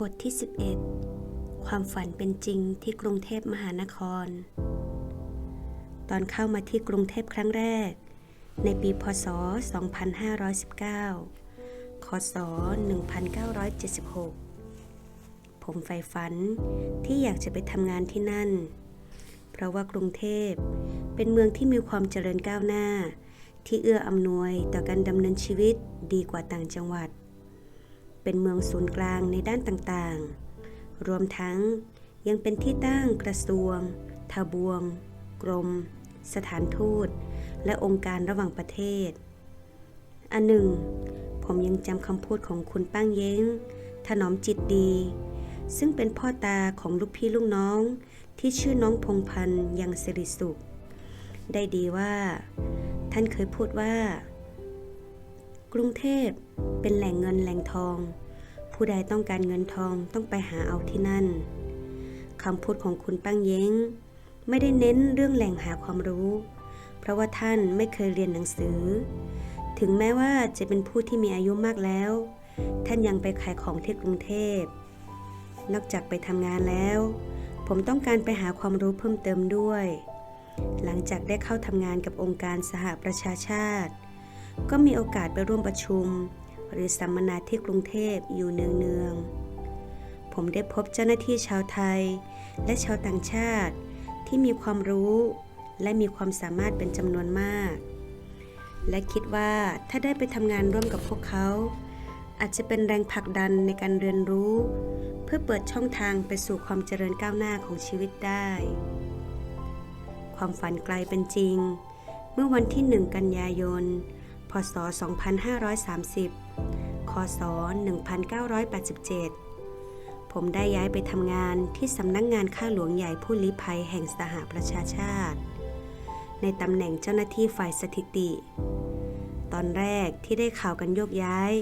บทที่ 11 ความฝันเป็นจริงที่กรุงเทพมหานคร ตอนเข้ามาที่กรุงเทพครั้งแรก ในปีพศ 2519 คศ 1976 ผมใฝ่ฝันที่อยากจะไปทำงานที่นั่น เพราะว่ากรุงเทพเป็นเมืองที่มีความเจริญก้าวหน้า ที่เอื้ออำนวยต่อการดำเนินชีวิตดีกว่าต่างจังหวัด เป็นเมืองศูนย์กลางในด้านต่างๆ รวมทั้งยังเป็นที่ตั้งกระทรวง ทบวง กรม สถานทูต และองค์การระหว่างประเทศ อันหนึ่ง ผมยังจำคำพูดของคุณป้างเย้ง ถนอมจิตดี ซึ่งเป็นพ่อตาของลูกพี่ลูกน้องที่ชื่อน้องพงพันธ์ยังสิริสุข ได้ดีว่า ท่านเคยพูดว่า กรุงเทพเป็นแหล่งเงินแหล่งทอง ผู้ใดต้องการเงินทองต้องไปหาเอาที่นั่นคำพูดของคุณป้างเย้ง ไม่ได้เน้นเรื่องแหล่งหาความรู้ เพราะว่าท่านไม่เคยเรียนหนังสือ ถึงแม้ว่าจะเป็นผู้ที่มีอายุมากแล้ว ท่านยังไปขายของที่กรุงเทพ นอกจากไปทำงานแล้ว ผมต้องการไปหาความรู้เพิ่มเติมด้วย หลังจากได้เข้าทำงานกับองค์การสหประชาชาติ ก็มีโอกาสไปร่วมประชุม หรือสัมมนาที่กรุงเทพอยู่เนืองๆ ผมได้พบเจ้าหน้าที่ชาวไทย และชาวต่างชาติที่มีความรู้และมีความสามารถเป็นจำนวนมาก และคิดว่าถ้าได้ไปทำงานร่วมกับพวกเขา อาจจะเป็นแรงผลักดันในการเรียนรู้ เพื่อเปิดช่องทางไปสู่ความเจริญก้าวหน้าของชีวิตได้ ความฝันไกลเป็นจริง เมื่อวันที่ 1 กันยายน พศ 2530 คศ 1987 ผมได้ย้ายไปทำงานที่สำนักงงานข้าหลวงใหญ่ผู้ลี้ภัยแห่งสหประชาชาติ ในตำแหน่งเจ้าหน้าที่ฝ่ายสถิติ ตอนแรกที่ได้ข่าวกันโยกย้าย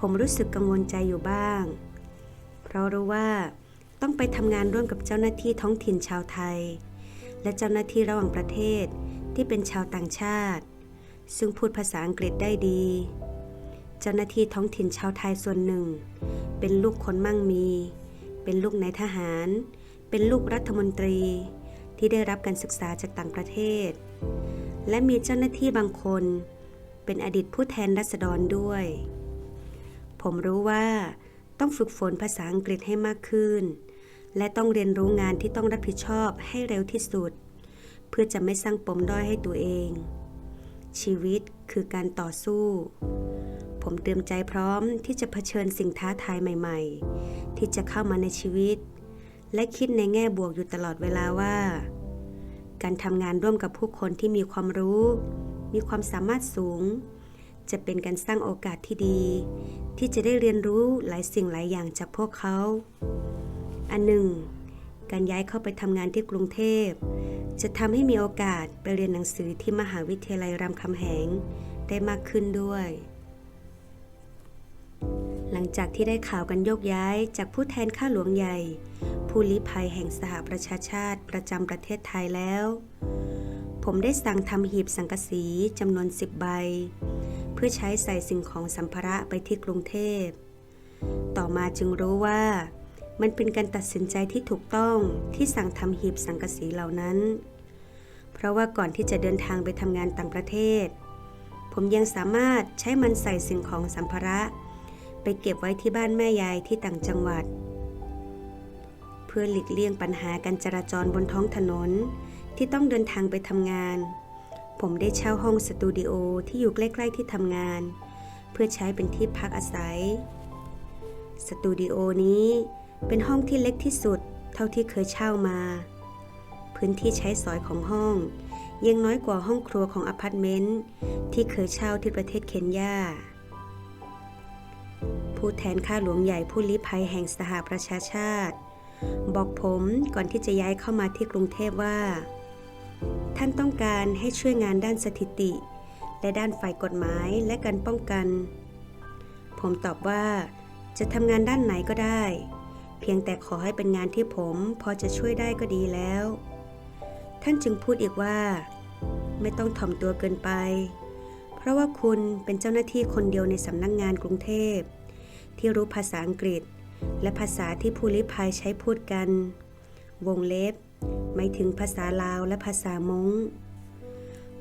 ผมรู้สึกกังวลใจอยู่บ้าง เพราะรู้ว่าต้องไปทำงานร่วมกับเจ้าหน้าที่ท้องถิ่นชาวไทย และเจ้าหน้าที่ระหว่างประเทศที่เป็นชาวต่างชาติ ซึ่งพูดภาษาอังกฤษได้ดี เจ้าหน้าที่ท้องถิ่นชาวไทยส่วนหนึ่ง เป็นลูกคนมั่งมี เป็นลูกนายทหาร เป็นลูกรัฐมนตรี ที่ได้รับการศึกษาจากต่างประเทศ และมีเจ้าหน้าที่บางคน เป็นอดีตผู้แทนรัษฎรด้วย ผมรู้ว่าต้องฝึกฝนภาษาอังกฤษให้มากขึ้น และต้องเรียนรู้งานที่ต้องรับผิดชอบให้เร็วที่สุด เพื่อจะไม่สร้างปมด้อยให้ตัวเอง ชีวิตคือการต่อสู้ ผมเตรียมใจพร้อมที่จะเผชิญสิ่งท้าทายใหม่ ๆ ที่จะเข้ามาในชีวิต และคิดในแง่บวกอยู่ตลอดเวลาว่า การทำงานร่วมกับผู้คนที่มีความรู้ มีความสามารถสูง จะเป็นการสร้างโอกาสที่ดี ที่จะได้เรียนรู้หลายสิ่งหลายอย่างจากพวกเขา อันหนึ่ง การย้ายเข้าไปทำงานที่กรุงเทพจะทำให้มีโอกาสไปเรียนหนังสือที่มหาวิทยาลัยรามคำแหงได้มากขึ้นด้วย หลังจากที่ได้ข่าวกันโยกย้ายจากผู้แทนข้าหลวงใหญ่ ผู้ลี้ภัยแห่งสหประชาชาติประจำประเทศไทยแล้ว ผมได้สั่งทำหีบสังกะสีจำนวนสิบใบ เพื่อใช้ใส่สิ่งของสัมภาระไปที่กรุงเทพ ต่อมาจึงรู้ว่า มันเป็นการตัดสินใจที่ถูกต้องที่สั่งทำหีบสังกะสีเหล่านั้น เพราะว่าก่อนที่จะเดินทางไปทำงานต่างประเทศ ผมยังสามารถใช้มันใส่สิ่งของสัมภาระ ไปเก็บไว้ที่บ้านแม่ยายที่ต่างจังหวัด เพื่อหลีกเลี่ยงปัญหาการจราจรบนท้องถนนที่ต้องเดินทางไปทำงาน ผมได้เช่าห้องสตูดิโอที่อยู่ใกล้ๆที่ทำงาน เพื่อใช้เป็นที่พักอาศัย สตูดิโอนี้เป็นห้องที่เล็กที่สุดเท่าที่เคยเช่ามา พื้นที่ใช้สอยของห้องยังน้อยกว่าห้องครัวของอพาร์ตเมนต์ที่เคยเช่าที่ประเทศเคนยา ผู้แทนข้าหลวงใหญ่ผู้ลี้ภัยแห่งสหประชาชาติ บอกผมก่อนที่จะย้ายเข้ามาที่กรุงเทพว่า ท่านต้องการให้ช่วยงานด้านสถิติ และด้านฝ่ายกฎหมายและการป้องกัน ผมตอบว่า จะทำงานด้านไหนก็ได้ เพียงแต่ขอให้เป็นงานที่ผมพอจะช่วยได้ก็ดีแล้ว ท่านจึงพูดอีกว่า ไม่ต้องถ่อมตัวเกินไป เพราะว่าคุณเป็นเจ้าหน้าที่คนเดียวในสำนักงงานกรุงเทพ ที่รู้ภาษาอังกฤษ และภาษาที่ผู้ลี้ภัยใช้พูดกัน วงเล็บ หมายถึงภาษาลาวและภาษามง้ง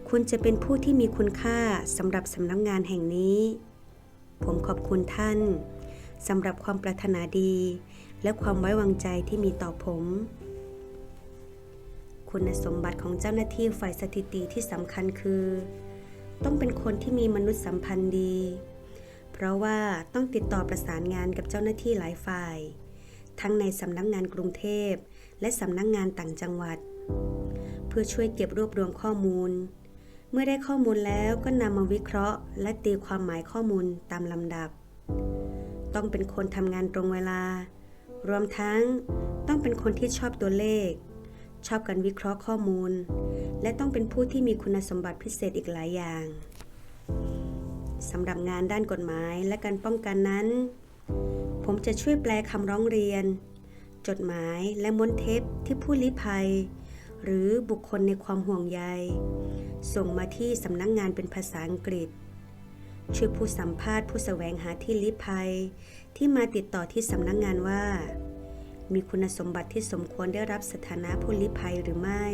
คุณจะเป็นผู้ที่มีคุณค่าสำหรับสำนักงงานแห่งนี้ ผมขอบคุณท่านสำหรับความปรารถนาดี และความไว้วางใจที่มีต่อผม คุณสมบัติของเจ้าหน้าที่ฝ่ายสถิติที่สำคัญคือ ต้องเป็นคนที่มีมนุษยสัมพันธ์ดี เพราะว่าต้องติดต่อประสานงานกับเจ้าหน้าที่หลายฝ่าย ทั้งในสำนักงงานกรุงเทพ และสำนักงงานต่างจังหวัด เพื่อช่วยเก็บรวบรวมข้อมูล เมื่อได้ข้อมูลแล้วก็นำมาวิเคราะห์ และตีความหมายข้อมูลตามลำดับ ต้องเป็นคนทำงานตรงเวลา รวมทั้งต้องเป็นคนที่ชอบตัวเลข ชอบการวิเคราะห์ข้อมูล และต้องเป็นผู้ที่มีคุณสมบัติพิเศษอีกหลายอย่าง สำหรับงานด้านกฎหมายและการป้องกันนั้น ผมจะช่วยแปลคำร้องเรียน จดหมายและม้วนเทปที่ผู้ลี้ภัย หรือบุคคลในความห่วงใย ส่งมาที่สำนักงงานเป็นภาษาอังกฤษ ช่วยผู้สัมภาษณ์ผู้แสวงหาที่ลี้ภัย ที่มาติดต่อที่สำนักงงานว่า มีคุณสมบัติที่สมควรได้รับสถานะผู้ลี้ภัยหรือไม่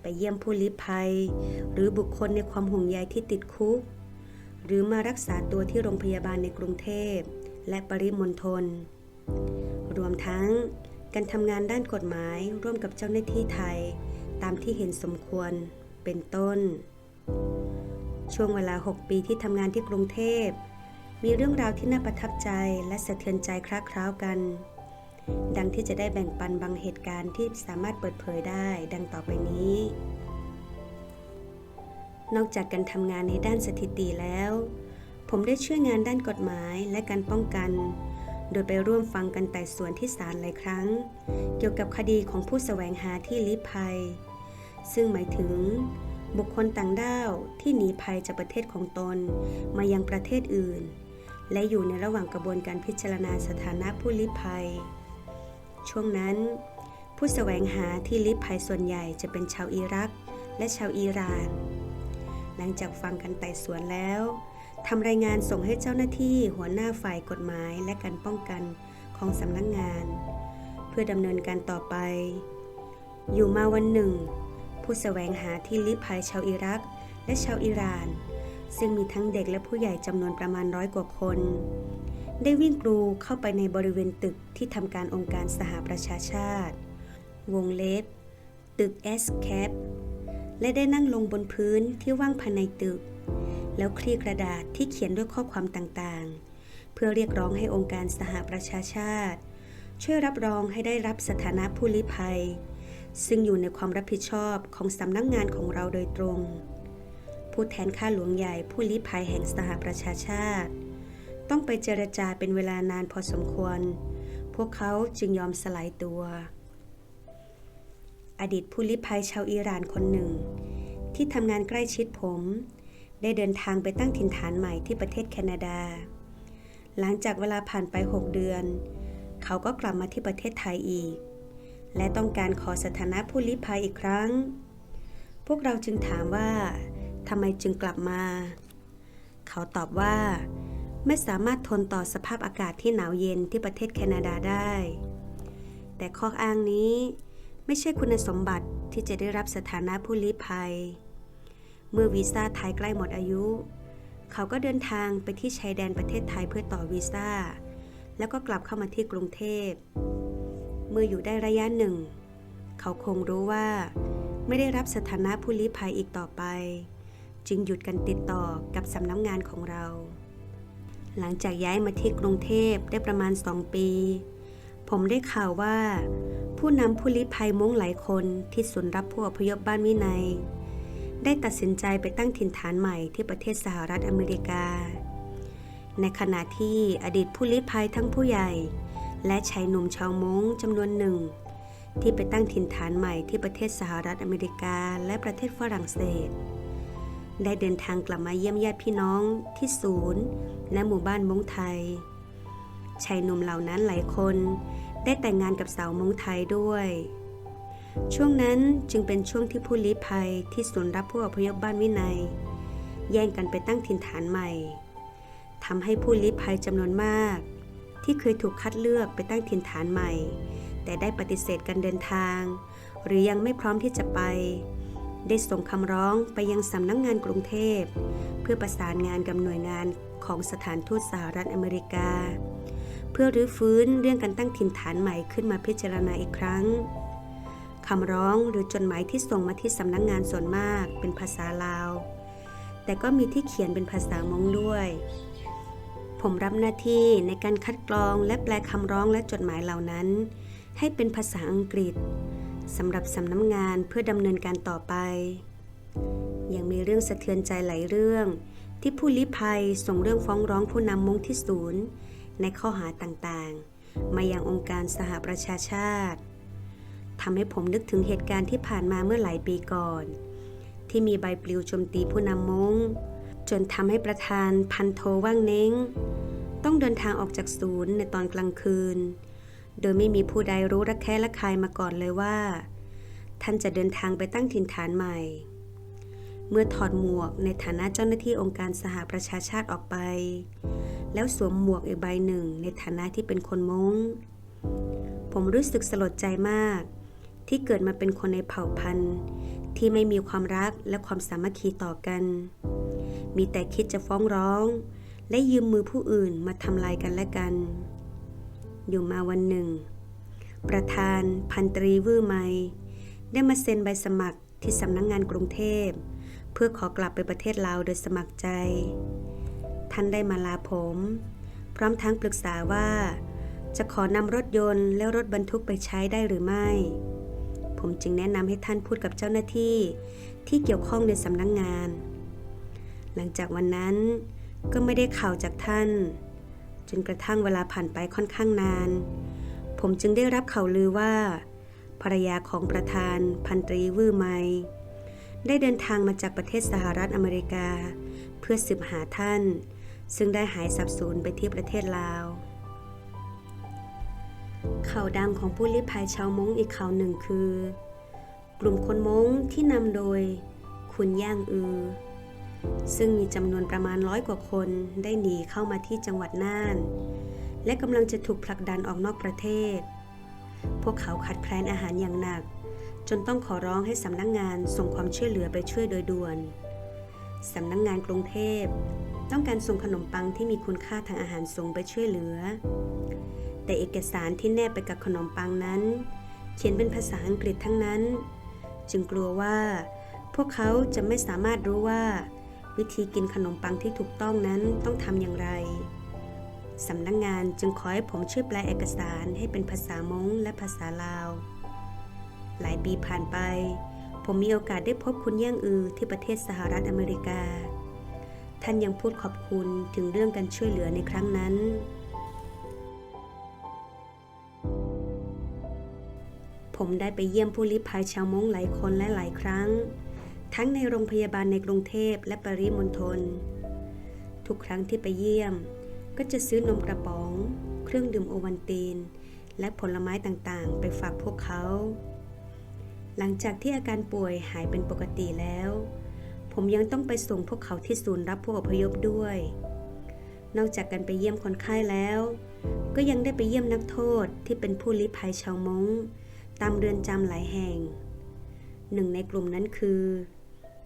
ไปเยี่ยมผู้ลี้ภัย หรือบุคคลในความห่วงใยที่ติดคุก หรือมารักษาตัวที่โรงพยาบาลในกรุงเทพ และปริมณฑล รวมทั้งการทำงานด้านกฎหมายร่วมกับเจ้าหน้าที่ไทย ตามที่เห็นสมควรเป็นต้น ช่วงเวลา 6 ปีที่ทำงานที่กรุงเทพ มีเรื่องราวที่น่าประทับใจและสะเทือนใจคลาคล้าวกัน ดังที่จะได้แบ่งปันบางเหตุการณ์ที่สามารถเปิดเผยได้ดังต่อไปนี้ นอกจากการทำงานในด้านสถิติแล้ว ผมได้ช่วยงานด้านกฎหมายและการป้องกัน โดยไปร่วมฟังกันไต่สวนที่ศาลหลายครั้ง เกี่ยวกับคดีของผู้แสวงหาที่ลี้ภัย ซึ่งหมายถึง บุคคลต่างด้าวที่หนีภัยจากประเทศของตน มายังประเทศอื่น และอยู่ในระหว่างกระบวนการพิจารณาสถานะผู้ลี้ภัย ช่วงนั้น ผู้แสวงหาที่ลี้ภัยส่วนใหญ่จะเป็นชาวอิรักและชาวอิหร่าน หลังจากฟังกันไต่สวนแล้วทำรายงานส่งให้เจ้าหน้าที่หัวหน้าฝ่ายกฎหมายและการป้องกันของสำนักงงาน เพื่อดำเนินการต่อไป อยู่มาวันหนึ่ง ผู้แสวงหาที่ลี้ภัยชาวอิรัก และชาวอิหร่าน ซึ่งมีทั้งเด็กและผู้ใหญ่จำนวนประมาณร้อยกว่าคน ได้วิ่งกรูเข้าไปในบริเวณตึกที่ทำการองค์การสหประชาชาติ วงเล็บ ตึก S cap และได้นั่งลงบนพื้นที่ว่างภายในตึก แล้วคลี่กระดาษที่เขียนด้วยข้อความต่างๆ เพื่อเรียกร้องให้องค์การสหประชาชาติ ช่วยรับรองให้ได้รับสถานะผู้ลี้ภัย ซึ่งอยู่ในความรับผิดชอบของสำนักงงานของเราโดยตรง ผู้แทนข้าหลวงใหญ่ผู้ลี้ภัยแห่งสหประชาชาติ ต้องไปเจรจาเป็นเวลานานพอสมควร พวกเขาจึงยอมสลายตัว อดีตผู้ลี้ภัยชาวอิหร่านคนหนึ่ง ที่ทำงานใกล้ชิดผม ได้เดินทางไปตั้งถิ่นฐานใหม่ที่ประเทศแคนาดา หลังจากเวลาผ่านไป 6 เดือน เขาก็กลับมาที่ประเทศไทยอีก และต้องการขอสถานะผู้ลี้ภัยอีกครั้ง พวกเราจึงถามว่าทำไมจึงกลับมา เขาตอบว่า ไม่สามารถทนต่อสภาพอากาศที่หนาวเย็นที่ประเทศแคนาดาได้ แต่ข้ออ้างนี้ ไม่ใช่คุณสมบัติที่จะได้รับสถานะผู้ลี้ภัย เมื่อวีซ่าไทยใกล้หมดอายุ เขาก็เดินทางไปที่ชายแดนประเทศไทยเพื่อต่อวีซ่า แล้วก็กลับเข้ามาที่กรุงเทพ เมื่ออยู่ได้ระยะหนึ่ง เขาคงรู้ว่า ไม่ได้รับสถานะผู้ลี้ภัยอีกต่อไป จึงหยุดกันติดต่อกับสำนักงงานของเรา หลังจากย้ายมาที่กรุงเทพได้ประมาณสองปี ผมได้ข่าวว่า ผู้นำผู้ลี้ภัยม้งหลายคนที่ศูนย์รับผู้อพยพบ้านวินัย ได้ตัดสินใจไปตั้งถิ่นฐานใหม่ที่ประเทศสหรัฐอเมริกา ในขณะที่อดีตผู้ลี้ภัยทั้งผู้ใหญ่ และชายหนุ่มชาวม้งจำนวนหนึ่ง ที่ไปตั้งถิ่นฐานใหม่ที่ประเทศสหรัฐอเมริกาและประเทศฝรั่งเศส ได้เดินทางกลับมาเยี่ยมญาติพี่น้องที่ศูนย์ และหมู่บ้านม้งไทยชายหนุ่มเหล่านั้นหลายคน ได้แต่งงานกับสาวมงไทยด้วย ช่วงนั้นจึงเป็นช่วงที่ผู้ลี้ภัยที่ศูนย์รับผู้อพยพบ้านวินัย แย่งกันไปตั้งถิ่นฐานใหม่ทำให้ผู้ลี้ภัยจำนวนมาก ที่เคยถูกคัดเลือกไปตั้งถิ่นฐานใหม่ แต่ได้ปฏิเสธการเดินทาง หรือยังไม่พร้อมที่จะไป ได้ส่งคำร้องไปยังสำนักงงานกรุงเทพ เพื่อประสานงานกับหน่วยงานของสถานทูตสหรัฐอเมริกา เพื่อรื้อฟื้นเรื่องการตั้งถิ่นฐานใหม่ขึ้นมาพิจารณาอีกครั้งคำร้องหรือจดหมายที่ส่งมาที่สำนักงงานส่วนมากเป็นภาษาลาว แต่ก็มีที่เขียนเป็นภาษามงด้วย ผมรับหน้าที่ในการคัดกรองและแปลคำร้องและจดหมายเหล่านั้น ให้เป็นภาษาอังกฤษสำหรับสำนักงานเพื่อดำเนินการต่อไป ยังมีเรื่องสะเทือนใจหลายเรื่อง ที่ผู้ลี้ภัยส่งเรื่องฟ้องร้องผู้นำมงที่ศูนย์ ในข้อหาต่างๆ มายังองค์การสหประชาชาติทำให้ผมนึกถึงเหตุการณ์ที่ผ่านมาเมื่อหลายปีก่อน ที่มีใบปลิวโจมตีผู้นำมงจนทำให้ประธานพันโทว่างเน้ง ต้องเดินทางออกจากศูนย์ในตอนกลางคืน โดยไม่มีผู้ใดรู้ระแคะระคายมาก่อนเลยว่า ท่านจะเดินทางไปตั้งถิ่นฐานใหม่ เมื่อถอดหมวกในฐานะเจ้าหน้าที่องค์การสหประชาชาติออกไป แล้วสวมหมวกอีกใบหนึ่งในฐานะที่เป็นคนมงผมรู้สึกสลดใจมาก ที่เกิดมาเป็นคนในเผ่าพันธุ์ ที่ไม่มีความรักและความสามัคคีต่อกัน มีแต่คิดจะฟ้องร้อง และยืมมือผู้อื่นมาทำลายกันและกัน อยู่มาวันหนึ่ง ประธานพันตรีวื้อไมได้มาเซ็นใบสมัครที่สำนักงงานกรุงเทพ เพื่อขอกลับไปประเทศลาวโดยสมัครใจ ท่านได้มาลาผม พร้อมทั้งปรึกษาว่า จะขอนำรถยนต์และรถบรรทุกไปใช้ได้หรือไม่ ผมจึงแนะนำให้ท่านพูดกับเจ้าหน้าที่ที่เกี่ยวข้องในสำนักงงาน หลังจากวันนั้นก็ไม่ได้ข่าวจากท่าน จนกระทั่งเวลาผ่านไปค่อนข้างนาน ผมจึงได้รับข่าวลือว่า ภรรยาของประธานพันตรีวื้อไม ได้เดินทางมาจากประเทศสหรัฐอเมริกา เพื่อสืบหาท่าน ซึ่งได้หายสับสูญไปที่ประเทศลาว ข่าวดังของผู้ลี้ภัยชาวม้งอีกข่าวหนึ่งคือ กลุ่มคนม้งที่นำโดยคุณย่างอือ ซึ่งมีจำนวนประมาณร้อยกว่าคนได้หนีเข้ามาที่จังหวัดน่าน และกำลังจะถูกผลักดันออกนอกประเทศ พวกเขาขาดแคลนอาหารอย่างหนัก จนต้องขอร้องให้สำนักงงานส่งความช่วยเหลือไปช่วยโดยด่วน สำนักงงานกรุงเทพ ต้องการส่งขนมปังที่มีคุณค่าทางอาหารสูงไปช่วยเหลือ แต่เอกสารที่แนบไปกับขนมปังนั้น เขียนเป็นภาษาอังกฤษทั้งนั้น จึงกลัวว่า พวกเขาจะไม่สามารถรู้ว่า วิธีกินขนมปังที่ถูกต้องนั้นต้องทำอย่างไรสำนักงงานจึงขอให้ผมช่วยแปลเอกสารให้เป็นภาษามงและภาษาลาว หลายปีผ่านไป ผมมีโอกาสได้พบคุณย่างอือที่ประเทศสหรัฐอเมริกา ท่านยังพูดขอบคุณถึงเรื่องการช่วยเหลือในครั้งนั้น ผมได้ไปเยี่ยมผู้ลี้ภัยชาวมงหลายคนและหลายครั้ง ทั้งในโรงพยาบาลในกรุงเทพและปริมณฑล ทุกครั้งที่ไปเยี่ยม ก็จะซื้อนมกระป๋อง เครื่องดื่มโอวันตินและผลไม้ต่างๆ ไปฝากพวกเขา หลังจากที่อาการป่วยหายเป็นปกติแล้ว ผมยังต้องไปส่งพวกเขาที่ศูนย์รับผู้อพยพด้วย นอกจากการไปเยี่ยมคนไข้แล้ว ก็ยังได้ไปเยี่ยมนักโทษที่เป็นผู้ลี้ภัยชาวมงตามเรือนจำหลายแห่ง หนึ่งในกลุ่มนั้นคือ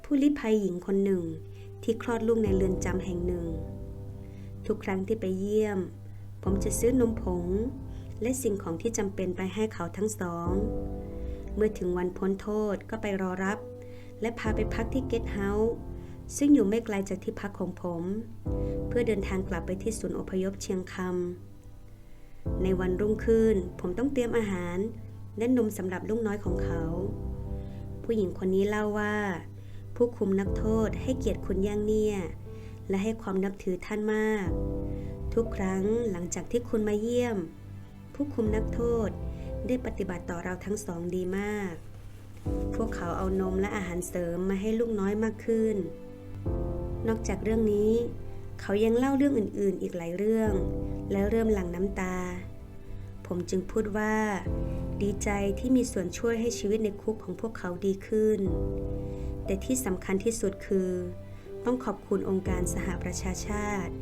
ผู้ลี้ภัยหญิงคนหนึ่งที่คลอดลูกในเรือนจำแห่งหนึ่ง ทุกครั้งที่ไปเยี่ยม ผมจะซื้อนมผง และสิ่งของที่จำเป็นไปให้เขาทั้งสอง เมื่อถึงวันพ้นโทษก็ไปรอรับ และพาไปพักที่เกสต์เฮาส์ซึ่งอยู่ไม่ไกลจากที่พักของผม เพื่อเดินทางกลับไปที่ศูนย์อพยพเชียงคำในวันรุ่งขึ้น ผมต้องเตรียมอาหารและนมสำหรับลูกน้อยของเขา ผู้หญิงคนนี้เล่าว่า ผู้คุมนักโทษให้เกียรติคุณย่างเนี่ย และให้ความนับถือท่านมาก ทุกครั้งหลังจากที่คุณมาเยี่ยม ผู้คุมนักโทษ ได้ปฏิบัติต่อเราทั้งสองดีมาก พวกเขาเอานมและอาหารเสริมมาให้ลูกน้อยมากขึ้น นอกจากเรื่องนี้ เขายังเล่าเรื่องอื่นๆ อีกหลายเรื่อง และเริ่มหลั่งน้ำตา ผมจึงพูดว่า ดีใจที่มีส่วนช่วยให้ชีวิตในคุกของพวกเขาดีขึ้น แต่ที่สำคัญที่สุดคือ ต้องขอบคุณองค์การสหประชาชาติ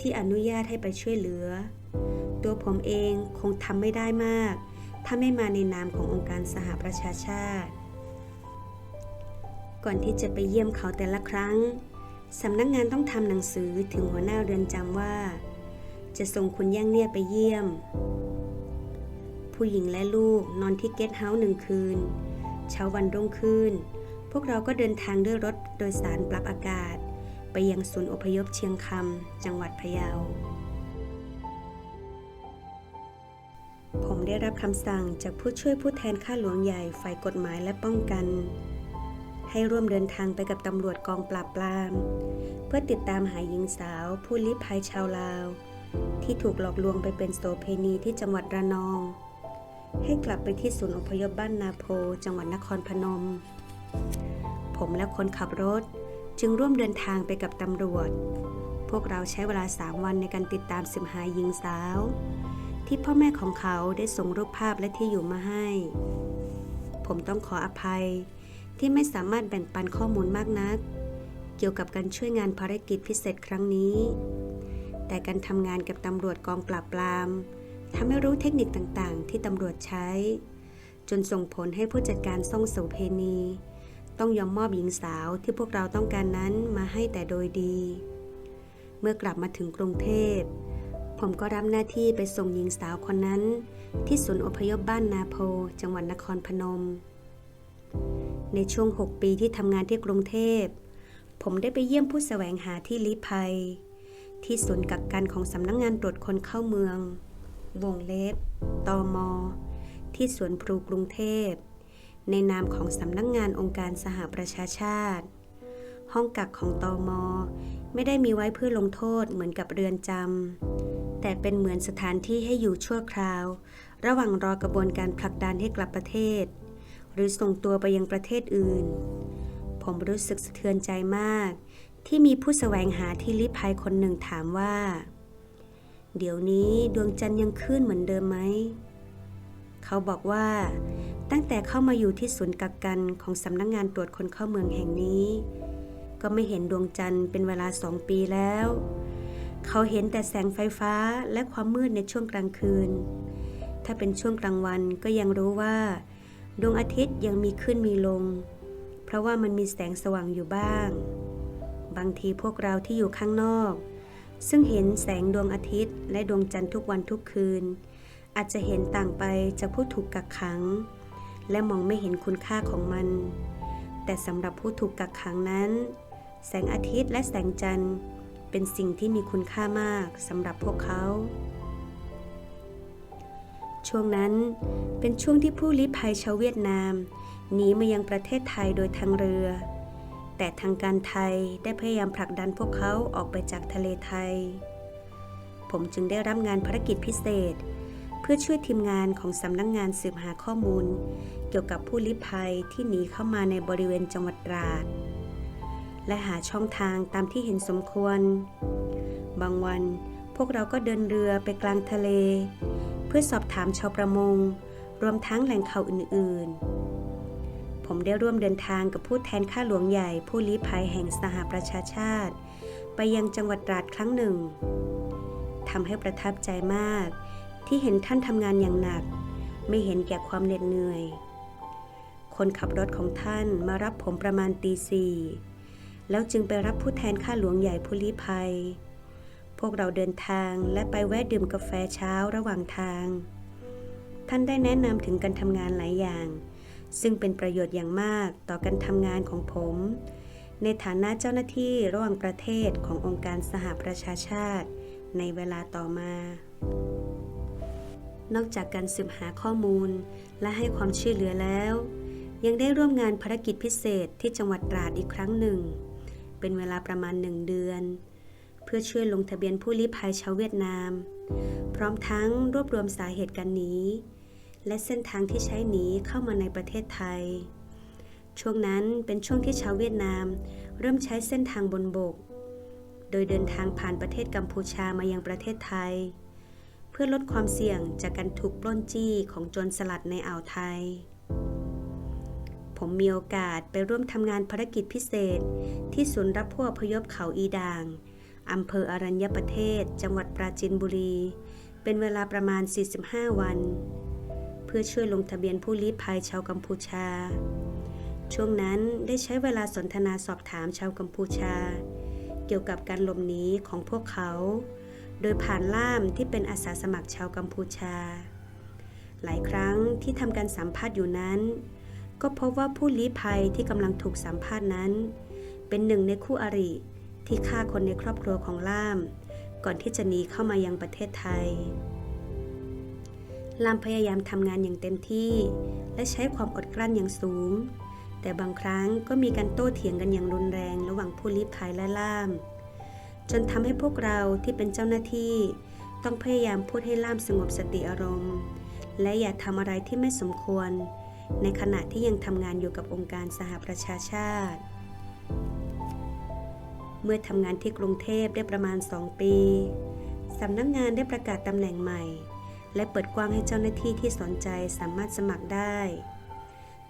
ที่อนุญาตให้ไปช่วยเหลือ ตัวผมเองคงทำไม่ได้มาก ถ้าไม่มาในนามขององค์การสหประชาชาติ ก่อนที่จะไปเยี่ยมเขาแต่ละครั้งสำนักงานต้องทำหนังสือถึงหัวหน้าเรือนจำว่า จะส่งคุณย่างเนี่ยไปเยี่ยม ผู้หญิงและลูกนอนที่เกสต์เฮาส์หนึ่งคืน เช้าวันรุ่งขึ้น พวกเราก็เดินทางด้วยรถโดยสารปรับอากาศ ไปยังศูนย์อพยพเชียงคำจังหวัดพะเยา ผมได้รับคำสั่งจากผู้ช่วยผู้แทนข้าหลวงใหญ่ฝ่ายกฎหมายและป้องกัน ให้ร่วมเดินทางไปกับตำรวจกองปราบปราม เพื่อติดตามหาหญิงสาวผู้ลี้ภัยชาวลาว ที่ถูกหลอกลวงไปเป็นโสเพณีที่จังหวัดระนอง ให้กลับไปที่ศูนย์อพยพบ้านนาโพจังหวัดนครพนม ผมและคนขับรถจึงร่วมเดินทางไปกับตำรวจ พวกเราใช้เวลาสามวันในการติดตามสืบหาหญิงสาว ที่พ่อแม่ของเขาได้ส่งรูปภาพและที่อยู่มาให้ ผมต้องขออภัยที่ไม่สามารถแบ่งปันข้อมูลมากนัก เกี่ยวกับการช่วยงานภารกิจพิเศษครั้งนี้ แต่การทำงานกับตำรวจกองปราบปรามทำให้รู้เทคนิคต่างๆ ที่ตำรวจใช้ จนส่งผลให้ผู้จัดการส่งโสเพณี ต้องยอมมอบหญิงสาวที่พวกเราต้องการนั้นมาให้แต่โดยดี เมื่อกลับมาถึงกรุงเทพ ผมก็รับหน้าที่ไปส่งหญิงสาวคนนั้น ที่ศูนย์อพยพบ้านนาโพ จังหวัดนครพนม ในช่วง 6 ปีที่ทำงานที่กรุงเทพ ผมได้ไปเยี่ยมผู้แสวงหาที่ลี้ภัย ที่ศูนย์กักกันของสำนักงงานตรวจคนเข้าเมือง วงเล็บตอมที่สวนพลูกรุงเทพ ในนามของสำนักงงานองค์การสหประชาชาติ ห้องกักของตอมไม่ได้มีไว้เพื่อลงโทษเหมือนกับเรือนจำ แต่เป็นเหมือนสถานที่ให้อยู่ชั่วคราว ระหว่างรอกระบวนการผลักดันให้กลับประเทศ หรือส่งตัวไปยังประเทศอื่น ผมรู้สึกสะเทือนใจมาก ที่มีผู้แสวงหาที่ลี้ภัยคนหนึ่งถามว่า เดี๋ยวนี้ดวงจันทร์ยังขึ้นเหมือนเดิมไหม เขาบอกว่าตั้งแต่เข้ามาอยู่ที่ศูนย์กักกันของสำนักงงานตรวจคนเข้าเมืองแห่งนี้ ก็ไม่เห็นดวงจันทร์เป็นเวลาสองปีแล้ว เขาเห็นแต่แสงไฟฟ้าและความมืดในช่วงกลางคืน ถ้าเป็นช่วงกลางวันก็ยังรู้ว่า ดวงอาทิตย์ยังมีขึ้นมีลง เพราะว่ามันมีแสงสว่างอยู่บ้าง บางทีพวกเราที่อยู่ข้างนอก ซึ่งเห็นแสงดวงอาทิตย์และดวงจันทร์ทุกวันทุกคืน อาจจะเห็นต่างไปจากผู้ถูกกักขัง และมองไม่เห็นคุณค่าของมัน แต่สำหรับผู้ถูกกักขังนั้น แสงอาทิตย์และแสงจันทร์ เป็นสิ่งที่มีคุณค่ามากสำหรับพวกเขา ช่วงนั้นเป็นช่วงที่ผู้ลี้ภัยชาวเวียดนามหนีมายังประเทศไทยโดยทางเรือ แต่ทางการไทยได้พยายามผลักดันพวกเขาออกไปจากทะเลไทย ผมจึงได้รับงานภารกิจพิเศษ เพื่อช่วยทีมงานของสำนักงงานสืบหาข้อมูล เกี่ยวกับผู้ลี้ภัยที่หนีเข้ามาในบริเวณจังหวัดตราด และหาช่องทางตามที่เห็นสมควร บางวันพวกเราก็เดินเรือไปกลางทะเล เพื่อสอบถามชาวประมง รวมทั้งแหล่งข่าวอื่น ๆ ผมได้ร่วมเดินทางกับผู้แทนข้าหลวงใหญ่ผู้ลี้ภัยแห่งสหประชาชาติ ไปยังจังหวัดตราดครั้งหนึ่งทำให้ประทับใจมากที่เห็นท่านทำงานอย่างหนัก ไม่เห็นแก่ความเหน็ดเหนื่อย คนขับรถของท่านมารับผมประมาณตีสี่ แล้วจึงไปรับผู้แทนข้าหลวงใหญ่ผู้ลี้ภัย พวกเราเดินทางและไปแวะดื่มกาแฟเช้าระหว่างทาง ท่านได้แนะนำถึงการทำงานหลายอย่าง ซึ่งเป็นประโยชน์อย่างมากต่อการทำงานของผม ในฐานะเจ้าหน้าที่ระหว่างประเทศขององค์การสหประชาชาติในเวลาต่อมา นอกจากการสืบหาข้อมูลและให้ความช่วยเหลือแล้ว ยังได้ร่วมงานภารกิจพิเศษที่จังหวัดตราดอีกครั้งหนึ่ง เป็นเวลาประมาณหนึ่งเดือน เพื่อช่วยลงทะเบียนผู้ลี้ภัยชาวเวียดนาม พร้อมทั้งรวบรวมสาเหตุการหนีและเส้นทางที่ใช้หนีเข้ามาในประเทศไทย ช่วงนั้นเป็นช่วงที่ชาวเวียดนาม เริ่มใช้เส้นทางบนบก โดยเดินทางผ่านประเทศกัมพูชามายังประเทศไทย เพื่อลดความเสี่ยงจากการถูกปล้นจี้ของโจรสลัดในอ่าวไทย ผมมีโอกาสไปร่วมทำงานภารกิจพิเศษ ที่ศูนย์รับผู้อพยพเขาอีดางอำเภออรัญญประเทศ จังหวัดปราจีนบุรี เป็นเวลาประมาณ 45 วัน เพื่อช่วยลงทะเบียนผู้ลี้ภัยชาวกัมพูชา ช่วงนั้นได้ใช้เวลาสนทนาสอบถามชาวกัมพูชา เกี่ยวกับการหลบหนีของพวกเขา โดยผ่านล่ามที่เป็นอาสาสมัครชาวกัมพูชา หลายครั้งที่ทำการสัมภาษณ์อยู่นั้น ก็พบว่าผู้ลี้ภัยที่กำลังถูกสัมภาษณ์นั้น เป็นหนึ่งในคู่อริที่ฆ่าคนในครอบครัวของล่าม ก่อนที่จะหนีเข้ามายังประเทศไทยล่ามพยายามทำงานอย่างเต็มที่ และใช้ความอดกลั้นอย่างสูง แต่บางครั้งก็มีการโต้เถียงกันอย่างรุนแรงระหว่างผู้ลี้ภัยและล่าม จนทำให้พวกเราที่เป็นเจ้าหน้าที่ ต้องพยายามพูดให้ล่ามสงบสติอารมณ์ และอย่าทำอะไรที่ไม่สมควร ในขณะที่ยังทำงานอยู่กับองค์การสหประชาชาติ เมื่อทำงานที่กรุงเทพได้ประมาณ 2 ปีสำนักงงานได้ประกาศตำแหน่งใหม่ และเปิดกว้างให้เจ้าหน้าที่ที่สนใจสามารถสมัครได้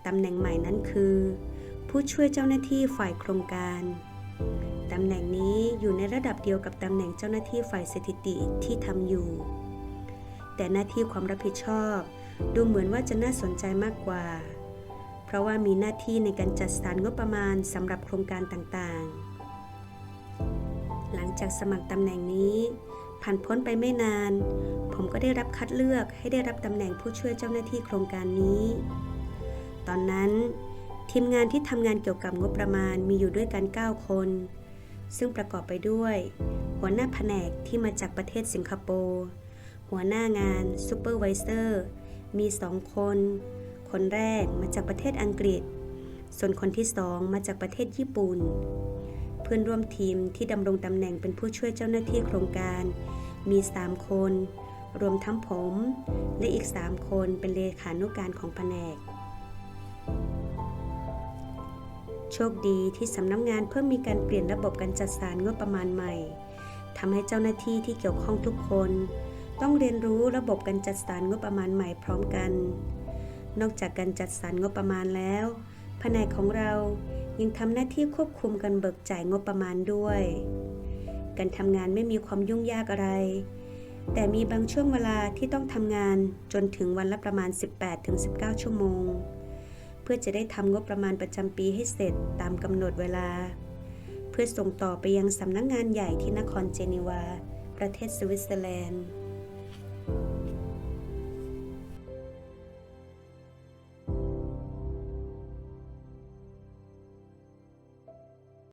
ตำแหน่งใหม่นั้นคือ ผู้ช่วยเจ้าหน้าที่ฝ่ายโครงการตำแหน่งนี้อยู่ในระดับเดียวกับตำแหน่งเจ้าหน้าที่ฝ่ายสถิติที่ทำอยู่ แต่หน้าที่ความรับผิดชอบ ดูเหมือนว่าจะน่าสนใจมากกว่า เพราะว่ามีหน้าที่ในการจัดสรรงบประมาณสำหรับโครงการต่างๆ หลังจากสมัครตำแหน่งนี้ ผ่านพ้นไปไม่นาน ผมก็ได้รับคัดเลือกให้ได้รับตำแหน่งผู้ช่วยเจ้าหน้าที่โครงการนี้ ตอนนั้นทีมงานที่ทำงานเกี่ยวกับงบประมาณมีอยู่ด้วยกัน 9 คน ซึ่งประกอบไปด้วย หัวหน้าแผนกที่มาจากประเทศสิงคโปร์ หัวหน้างานซูเปอร์วิเซอร์ มีสองคน คนแรกมาจากประเทศอังกฤษ ส่วนคนที่สองมาจากประเทศญี่ปุ่น เพื่อนร่วมทีมที่ดำรงตำแหน่งเป็นผู้ช่วยเจ้าหน้าที่โครงการ มี 3 คน รวมทั้งผม และอีก 3 คนเป็นเลขานุการของแผนก โชคดีที่สำนักงงานเพิ่มมีการเปลี่ยนระบบการจัดสรรงบประมาณใหม่ทำให้เจ้าหน้าที่ที่เกี่ยวข้องทุกคน ต้องเรียนรู้ระบบการจัดสรรงบประมาณใหม่พร้อมกัน นอกจากการจัดสรรงบประมาณแล้ว แผนกของเรายังทำหน้าที่ควบคุมการเบิกจ่ายงบประมาณด้วย การทำงานไม่มีความยุ่งยากอะไร แต่มีบางช่วงเวลาที่ต้องทำงานจนถึงวันละประมาณ 18-19 ชั่วโมง เพื่อจะได้ทำงบประมาณประจำปีให้เสร็จตามกำหนดเวลา เพื่อส่งต่อไปยังสำนักงงานใหญ่ที่นครเจนีวา ประเทศสวิตเซอร์แลนด์